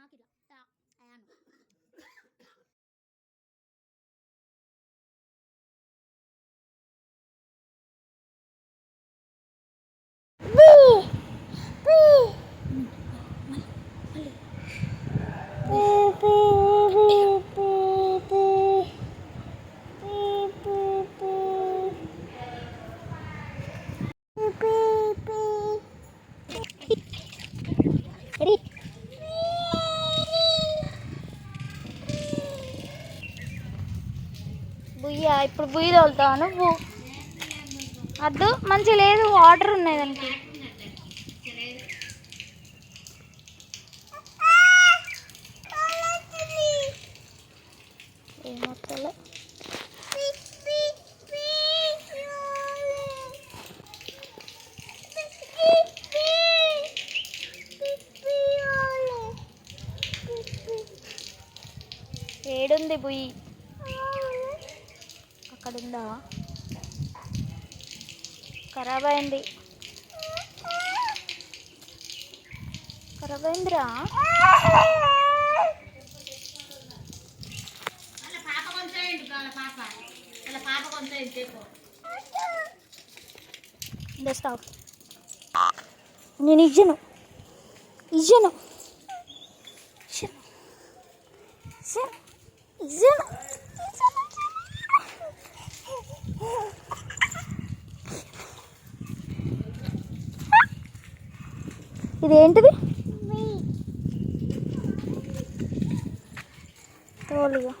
നാക്കില്ല బుయ్య ఇప్పుడు బుయ్యి తోలుతావా నువ్వు? అద్దు మంచి లేదు వాటర్ ఉన్నాయి దానికి. ఏమొస్తలే ఏడుంది బుయ్యి. అక్కడ ఉందా ఖరాబ్ అయింది ఖరాబ్ అయిందిరా తెస్తావు నేను ఇజ్జను ఇజ్జను ఇజ్జను ఇది ఏంటిది ఇదేంటిది తోలుగా